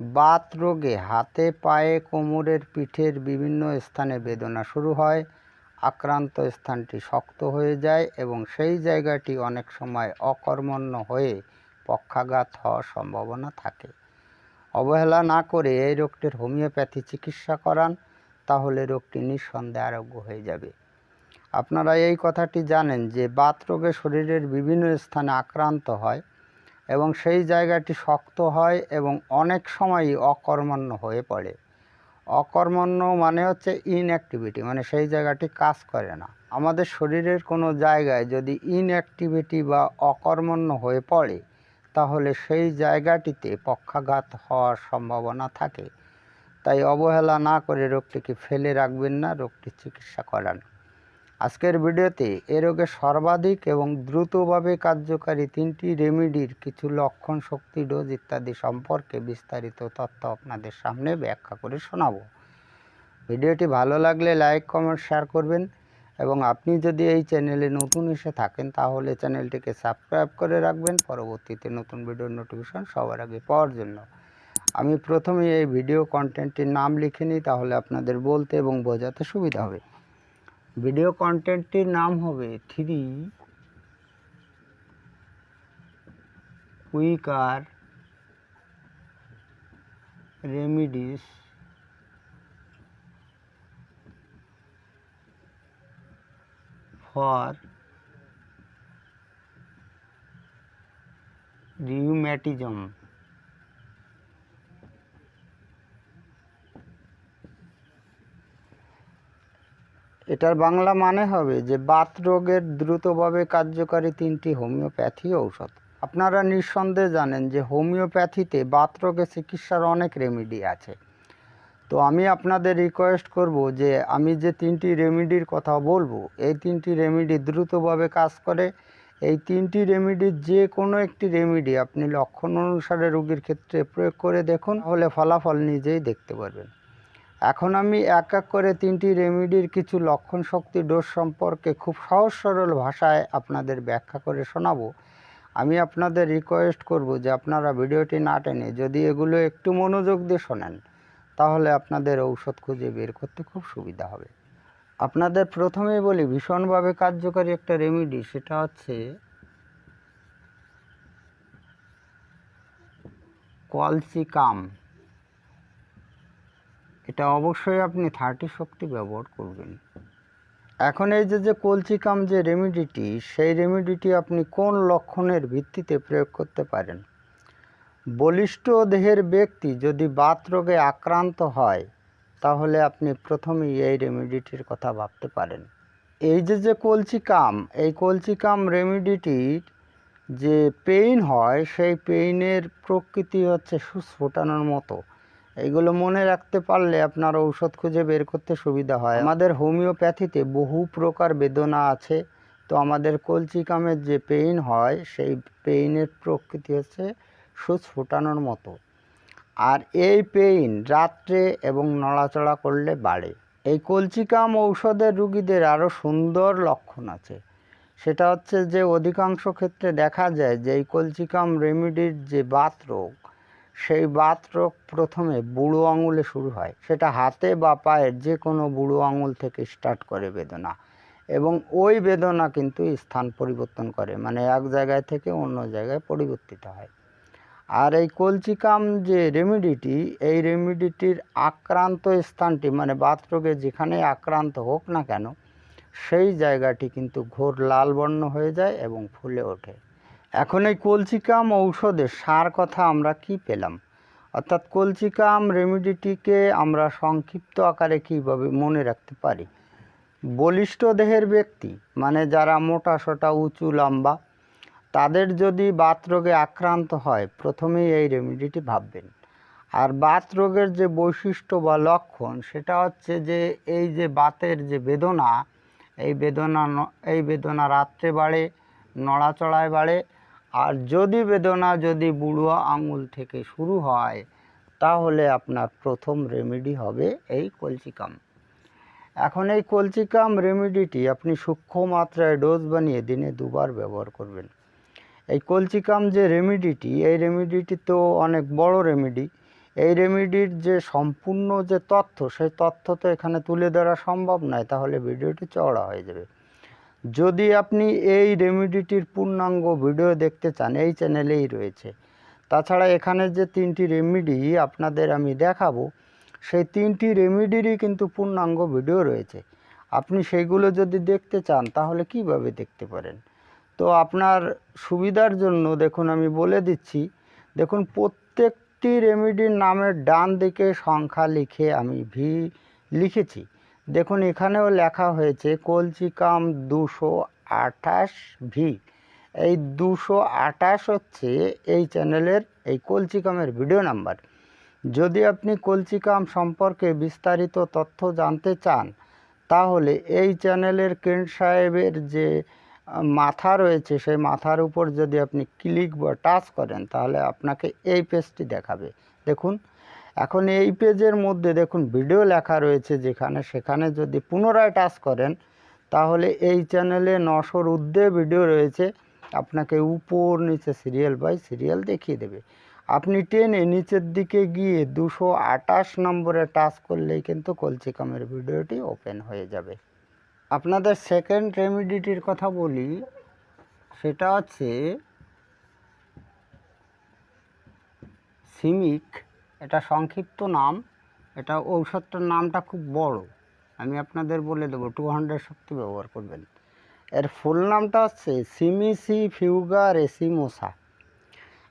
বাত রোগে হাতে, পায়ে, কোমরের পিঠের বিভিন্ন স্থানে বেদনা শুরু হয়। আক্রান্ত স্থানটি শক্ত হয়ে যায় এবং সেই জায়গাটি অনেক সময় অকর্মণ্য হয়ে পক্ষাঘাত হওয়ার সম্ভাবনা থাকে। অবহেলা না করে এই রোগটির হোমিওপ্যাথি চিকিৎসা করান, তাহলে রোগটি নিঃসন্দেহে আরোগ্য হয়ে যাবে। আপনারা এই কথাটি জানেন যে বাত রোগে শরীরের বিভিন্ন স্থানে আক্রান্ত হয়। এবং সেই জায়গাটি শক্ত হয় এবং অনেক সময়ই অকর্মণ্য হয়ে পড়ে। অকর্মণ্য মানে হচ্ছে ইনঅ্যাক্টিভিটি মানে সেই জায়গাটি কাজ করে না। আমাদের শরীরের কোনো জায়গায় যদি ইনঅ্যাক্টিভিটি বা অকর্মণ্য হয়ে পড়ে, তাহলে সেই জায়গাটিতে পক্ষাঘাত হওয়ার সম্ভাবনা থাকে। তাই অবহেলা না করে রোগটিকে ফেলে রাখবেন না, রোগটির চিকিৎসা করান। আজকের ভিডিওতে এ রোগে সর্বাধিক এবং দ্রুতভাবে কার্যকারী তিনটি রেমিডির কিছু লক্ষণ, শক্তি, ডোজ ইত্যাদি সম্পর্কে বিস্তারিত তথ্য আপনাদের সামনে ব্যাখ্যা করে শোনাব। ভিডিওটি ভালো লাগলে লাইক, কমেন্ট, শেয়ার করবেন এবং আপনি যদি এই চ্যানেলে নতুন এসে থাকেন তাহলে চ্যানেলটিকে সাবস্ক্রাইব করে রাখবেন। পরবর্তীতে নতুন ভিডিওর নোটিফিকেশন সবার আগে পাওয়ার জন্য। আমি প্রথমে এই ভিডিও কন্টেন্টটির নাম লিখে নিই, তাহলে আপনাদের বলতে এবং বোঝাতে সুবিধা হবে। ভিডিও কন্টেন্টটির নাম হবে three quicker remedies for rheumatism এটার বাংলা মানে হবে যে বাত রোগের দ্রুতভাবে কার্যকারী তিনটি হোমিওপ্যাথি ঔষধ। আপনারা নিঃসন্দেহে জানেন যে হোমিওপ্যাথিতে বাত রোগের চিকিৎসার অনেক রেমেডি আছে। তো আমি আপনাদের রিকোয়েস্ট করব যে আমি যে তিনটি রেমেডির কথা বলব, এই তিনটি রেমিডি দ্রুতভাবে কাজ করে। এই তিনটি রেমিডির যে কোনো একটি রেমেডি আপনি লক্ষণ অনুসারে রোগীর ক্ষেত্রে প্রয়োগ করে দেখুন হলে ফলাফল নিজেই দেখতে পারবেন। এখন আমি এক এক করে তিনটি রেমিডির কিছু লক্ষণ শক্তি ডোজ সম্পর্কে খুব সহজ সরল ভাষায় আপনাদের ব্যাখ্যা করে শোনাবো। আমি আপনাদের রিকোয়েস্ট করব যে আপনারা ভিডিওটি না টেনে যদি এগুলো একটু মনোযোগ দিয়ে শোনেন, তাহলে আপনাদের ঔষধ খুঁজে বের করতে খুব সুবিধা হবে। আপনাদের প্রথমেই বলি, ভীষণভাবে কার্যকারী একটা রেমিডি সেটা হচ্ছে কলসিকাম এটা অবশ্যই আপনি থার্টি শক্তি ব্যবহার করবেন। এখন এই যে যে কলচিকাম যে রেমিডিটি সেই রেমিডিটি আপনি কোন লক্ষণের ভিত্তিতে প্রয়োগ করতে পারেন? বলিষ্ঠ দেহের ব্যক্তি যদি বাত রোগে আক্রান্ত হয়, তাহলে আপনি প্রথমেই এই রেমিডিটির কথা ভাবতে পারেন। এই যে যে কলচিকাম, এই কলচিকাম রেমিডিটির যে পেইন হয়, সেই পেইনের প্রকৃতি হচ্ছে সুস্ফোটানোর মতো। এইগুলো মনে রাখতে পারলে আপনার ঔষধ খুঁজে বের করতে সুবিধা হয়। আমাদের হোমিওপ্যাথিতে বহু প্রকার বেদনা আছে। তো আমাদের কলচিকামের যে পেইন হয়, সেই পেইনের প্রকৃতি হচ্ছে সুচ ফোটানোর মতো। আর এই পেইন রাত্রে এবং নড়াচড়া করলে বাড়ে। এই কলচিকাম ঔষধের রুগীদের আরও সুন্দর লক্ষণ আছে। সেটা হচ্ছে যে, অধিকাংশ ক্ষেত্রে দেখা যায় যে, এই কলচিকাম রেমিডির যে বাত রোগ সেই বাত রোগ প্রথমে বুড়ো আঙুলে শুরু হয়। সেটা হাতে বা পায়ের যে কোনো বুড়ো আঙুল থেকে স্টার্ট করে বেদনা। এবং ওই বেদনা কিন্তু স্থান পরিবর্তন করে মানে এক জায়গায় থেকে অন্য জায়গায় পরিবর্তিত হয়। আর এই কলচিকাম যে রেমিডিটি এই রেমিডিটির আক্রান্ত স্থানটি মানে বাত রোগে যেখানে আক্রান্ত হোক না কেন, সেই জায়গাটি কিন্তু ঘোর লাল বর্ণ হয়ে যায় এবং ফুলে ওঠে। এখন এই কলচিকাম ঔষধের সার কথা আমরা কি পেলাম? অর্থাৎ কলচিকাম রেমিডিটিকে আমরা সংক্ষিপ্ত আকারে কীভাবে মনে রাখতে পারি? বলিষ্ঠ দেহের ব্যক্তি মানে যারা মোটা সোটা উঁচু লম্বা, তাদের যদি বাত রোগে আক্রান্ত হয়, প্রথমেই এই রেমিডিটি ভাববেন। আর বাত রোগের যে বৈশিষ্ট্য বা লক্ষণ, সেটা হচ্ছে যে এই যে বাতের যে বেদনা, এই বেদনা এই বেদনা রাত্রে বাড়ে, নড়াচড়ায় বাড়ে আর যদি বেদনা, যদি বুড়ো আঙুল থেকে শুরু হয়, তাহলে আপনার প্রথম রেমেডি হবে এই কলচিকাম এখন এই কলচিকাম রেমেডিটি আপনি সূক্ষ্ম মাত্রায় ডোজ বানিয়ে দিনে দুবার ব্যবহার করবেন। এই কলচিকাম যে রেমেডিটি এই রেমেডিটি তো অনেক বড় রেমেডি এই রেমিডির যে সম্পূর্ণ যে তথ্য, সেই তথ্য তো এখানে তুলে ধরা সম্ভব নয়, তাহলে ভিডিওটি চওড়া হয়ে যাবে। যদি আপনি এই রেমিডিটির পূর্ণাঙ্গ ভিডিও দেখতে চান, এই চ্যানেলেই রয়েছে। তাছাড়া এখানে যে তিনটি রেমিডি আপনাদের আমি দেখাবো, সেই তিনটি রেমিডিরই কিন্তু পূর্ণাঙ্গ ভিডিও রয়েছে। আপনি সেইগুলো যদি দেখতে চান, তাহলে কীভাবে দেখতে পারেন? তো আপনার সুবিধার জন্য দেখুন, আমি বলে দিচ্ছি, দেখুন, প্রত্যেকটি রেমিডির নামের ডান দিকে সংখ্যা লিখে আমি ভি লিখেছি। দেখুন, এখানেও লেখা হয়েছে কলচিকাম দুশো আঠাশ ভি। এই দুশো আঠাশ হচ্ছে এই চ্যানেলের এই কলচিকামের ভিডিও নাম্বার। যদি আপনি কলচিকাম সম্পর্কে বিস্তারিত তথ্য জানতে চান, তাহলে এই চ্যানেলের কেন্ট সাহেবের যে মাথা রয়েছে, সেই মাথার উপর যদি আপনি ক্লিক বা টাচ করেন, তাহলে আপনাকে এই পেজটি দেখাবে। দেখুন এখন এই পেজের মধ্যে দেখুন ভিডিও লেখা রয়েছে যেখানে, সেখানে যদি পুনরায় টাচ করেন, তাহলে এই চ্যানেলে নশোর ঊর্ধ্বে ভিডিও রয়েছে। আপনাকে উপর নিচে সিরিয়াল বাই সিরিয়াল দেখিয়ে দেবে। আপনি টেনে নিচের দিকে গিয়ে দুশো আটাশ নম্বরে টাচ করলেই কিন্তু কলচিকামের ভিডিওটি ওপেন হয়ে যাবে। আপনাদের সেকেন্ড রেমিডিটির কথা বলি, সেটা হচ্ছে সিমিক এটা সংক্ষিপ্ত নাম, এটা ঔষধটার নামটা খুব বড়। আমি আপনাদের বলে দেবো টু হান্ড্রেড শক্তি ব্যবহার করবেন। এর ফুল নামটা হচ্ছে সিমিসি ফিউগা রেসিমোসা।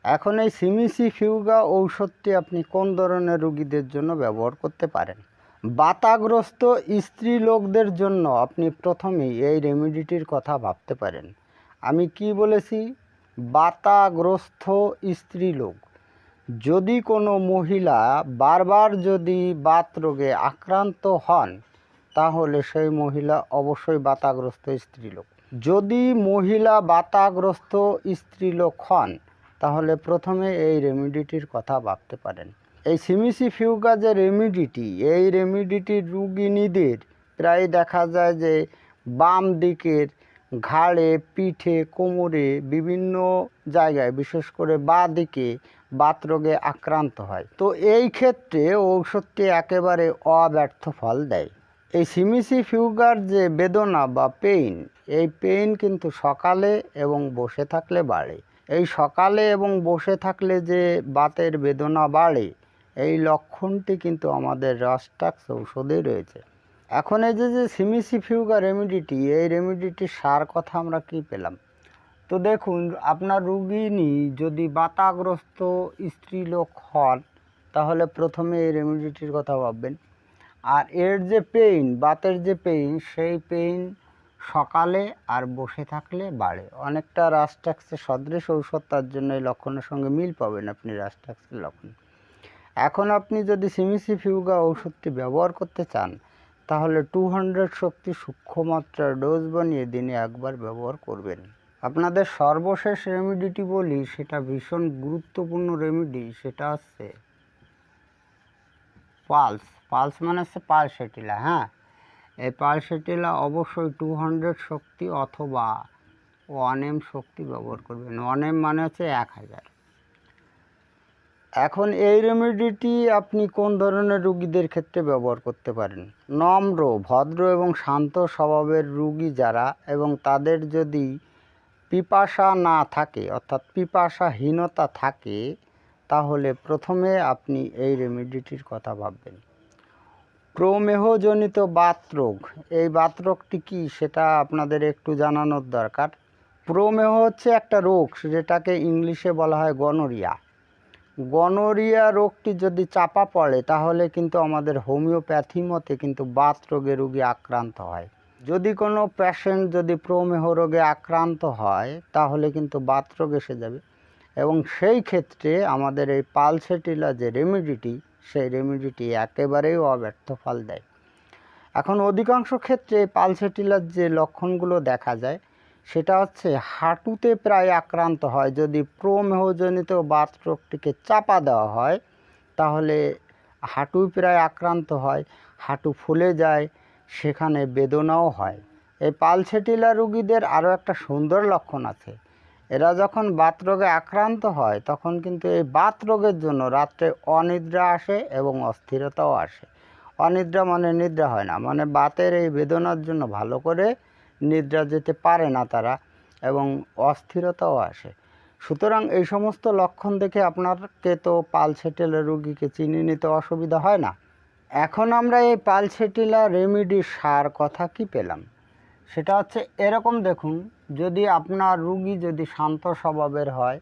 এখন এই সিমিসি ফিউগা ঔষধটি আপনি কোন ধরনের রুগীদের জন্য ব্যবহার করতে পারেন? বাতাগ্রস্ত স্ত্রী লোকদের জন্য আপনি প্রথমেই এই রেমিডিটির কথা ভাবতে পারেন। আমি কি বলেছি? বাতাগ্রস্ত স্ত্রী লোক। যদি কোনো মহিলা বারবার যদি বাত রোগে আক্রান্ত হন, তাহলে সেই মহিলা অবশ্যই বাতাগ্রস্ত স্ত্রীলোক। যদি মহিলা বাতাগ্রস্ত স্ত্রীলোক হন, তাহলে প্রথমে এই রেমিডিটির কথা ভাবতে পারেন। এই সিমিসি ফিউগা যে রেমিডিটি, এই রেমিডিটির রুগিনীদের প্রায় দেখা যায় যে বাম দিকের ঘাড়ে, পিঠে, কোমরে বিভিন্ন জায়গায়, বিশেষ করে বা দিকে বাতরোগে আক্রান্ত হয়। তো এই ক্ষেত্রে ঔষধটি একেবারে অব্যর্থ ফল দেয়। এই সিমিসি ফিউগার যে বেদনা বা পেইন, এই পেইন কিন্তু সকালে এবং বসে থাকলে বাড়ে। এই সকালে এবং বসে থাকলে যে বাতের বেদনা বাড়ে, এই লক্ষণটি কিন্তু আমাদের রাস্টাক্স ঔষধে রয়েছে। এখন এই যে যে সিমিসি ফিউগার রেমিডিটি, এই রেমিডিটির সার কথা আমরা কি পেলাম? তো দেখুন, আপনার রুগিনী যদি বাতাগ্রস্ত স্ত্রীলোক হন, তাহলে প্রথমে এই রেমিডিটির কথা ভাববেন। আর এর যে পেইন বাতের যে পেইন সেই পেইন সকালে আর বসে থাকলে বাড়ে। অনেকটা রাস্টাক্সের সদৃশ ঔষধ, তার জন্য এই লক্ষণের সঙ্গে মিল পাবেন আপনি রাস্টাক্সের লক্ষণ। এখন আপনি যদি সিমিসি ফিউগা ওষুধটি ব্যবহার করতে চান, তাহলে টু হান্ড্রেড শক্তি সূক্ষ্ম মাত্রার ডোজ বানিয়ে দিনে একবার ব্যবহার করবেন। আপনাদের সর্বশেষ রেমিডিটি বলি, সেটা ভীষণ গুরুত্বপূর্ণ রেমিডি সেটা হচ্ছে পালস পালস মানে হচ্ছে পালসেটিলা হ্যাঁ? এই পালসেটিলা অবশ্যই টু হান্ড্রেড শক্তি অথবা ওয়ান এম শক্তি ব্যবহার করবেন। ওয়ান এম মানে হচ্ছে এক হাজার। এখন এই রেমেডিটি আপনি কোন ধরনের রুগীদের ক্ষেত্রে ব্যবহার করতে পারেন? নম্র, ভদ্র এবং শান্ত স্বভাবের রুগী যারা এবং তাদের যদি পিপাসা না থাকে, অর্থাৎ পিপাসাহীনতা থাকে, তাহলে প্রথমে আপনি এই রেমেডিটির কথা ভাববেন। প্রমেহজনিত বাতরোগ এই বাতরোগটি কি সেটা আপনাদের একটু জানানোর দরকার। প্রমেহ হচ্ছে একটা রোগ, যেটাকে ইংলিশে বলা হয় গনোরিয়া গনোরিয়া রোগটি যদি চাপা পড়ে, তাহলে কিন্তু আমাদের হোমিওপ্যাথি মতে কিন্তু বাত রোগে রোগী আক্রান্ত হয়। যদি কোনো পেশেন্ট যদি প্রমেহ রোগে আক্রান্ত হয়, তাহলে কিন্তু বাত রোগ এসে যাবে। এবং সেই ক্ষেত্রে আমাদের এই পালসেটিলা যে রেমিডিটি সেই রেমিডিটি একেবারেই অব্যর্থ ফল দেয়। এখন অধিকাংশ ক্ষেত্রে পালসেটিলার যে লক্ষণগুলো দেখা যায়, সেটা হচ্ছে হাঁটুতে প্রায় আক্রান্ত হয়। যদি প্রমেহজনিত বাত রোগটিকে চাপা দেওয়া হয়, তাহলে হাঁটু প্রায় আক্রান্ত হয়, হাঁটু ফুলে যায় সেখানে বেদনাও হয়। এই পালসেটিলা রুগীদের আরও একটা সুন্দর লক্ষণ আছে। এরা যখন বাত রোগে আক্রান্ত হয়, তখন কিন্তু এই বাত রোগের জন্য রাত্রে অনিদ্রা আসে এবং অস্থিরতাও আসে। অনিদ্রা মানে নিদ্রা হয় না মানে বাতের এই বেদনার জন্য ভালো করে নিদ্রা যেতে পারে না তারা এবং অস্থিরতাও আসে। সুতরাং এই সমস্ত লক্ষণ দেখে আপনাকে তো পালসেটেলের রুগীকে চিনি নিতে অসুবিধা হয় না? এখন আমরা এই পালসেটিলা রেমিডি সার কথা কি পেলাম? সেটা হচ্ছে এরকম দেখুন, যদি আপনার রুগী যদি শান্ত স্বভাবের হয়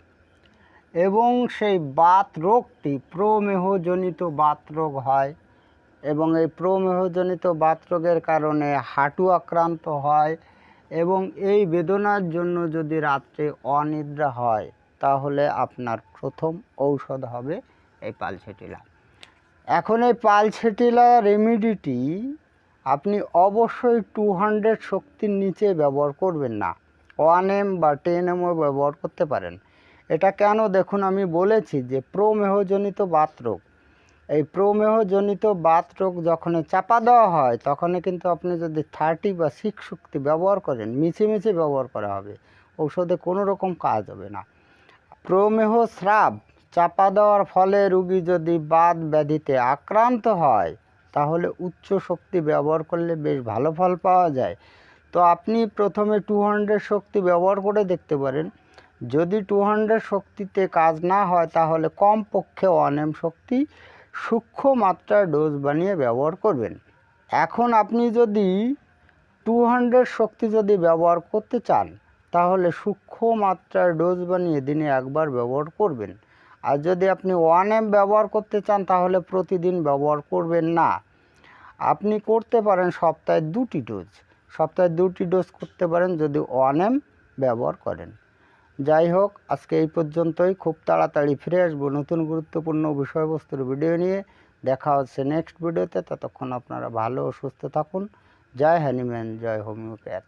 এবং সেই বাত রোগটি প্রমেহজনিত বাত রোগ হয় এবং এই প্রমেহজনিত বাত রোগের কারণে হাঁটু আক্রান্ত হয় এবং এই বেদনার জন্য যদি রাত্রে অনিদ্রা হয়, তাহলে আপনার প্রথম ঔষধ হবে এই পালসেটিলা। এখন এই পালসেটিলা রেমিডিটি আপনি অবশ্যই টু হান্ড্রেড শক্তির নিচে ব্যবহার করবেন না। ওয়ান এম বা টেন এমও ব্যবহার করতে পারেন। এটা কেন? দেখুন, আমি বলেছি যে প্রমেহজনিত বাতরোগ। এই প্রমেহজনিত বাতরোগ যখন চাপা দেওয়া হয় তখন কিন্তু আপনি যদি থার্টি বা সিক্স শক্তি ব্যবহার করেন, মিছিমিছি ব্যবহার করা হবে। ঔষধে কোনো রকম কাজ হবে না। প্রমেহ স্রাব চাপা দেওয়ার ফলে রুগী যদি বাত ব্যাধিতে আক্রান্ত হয়, তাহলে উচ্চ শক্তি ব্যবহার করলে বেশ ভালো ফল পাওয়া যায়। তো আপনি প্রথমে টু হান্ড্রেড শক্তি ব্যবহার করে দেখতে পারেন। যদি টু হান্ড্রেড শক্তিতে কাজ না হয়, তাহলে কমপক্ষে ওয়ান এম শক্তি সূক্ষ্ম মাত্রার ডোজ বানিয়ে ব্যবহার করবেন। এখন আপনি যদি টু হান্ড্রেড শক্তি যদি ব্যবহার করতে চান, তাহলে সূক্ষ্ম মাত্রার ডোজ বানিয়ে দিনে একবার ব্যবহার করবেন। আর যদি আপনি ওয়ান এম ব্যবহার করতে চান, তাহলে প্রতিদিন ব্যবহার করবেন না। আপনি করতে পারেন সপ্তাহে দুটি ডোজ। সপ্তাহে দুটি ডোজ করতে পারেন যদি ওয়ান এম ব্যবহার করেন। যাই হোক, আজকে এই পর্যন্তই। খুব তাড়াতাড়ি ফিরে আসব নতুন গুরুত্বপূর্ণ বিষয়বস্তুর ভিডিও নিয়ে। দেখা হচ্ছে নেক্সট ভিডিওতে। ততক্ষণ আপনারা ভালো ও সুস্থ থাকুন। জয় হ্যানিম্যান জয় হোমিওপ্যাথ।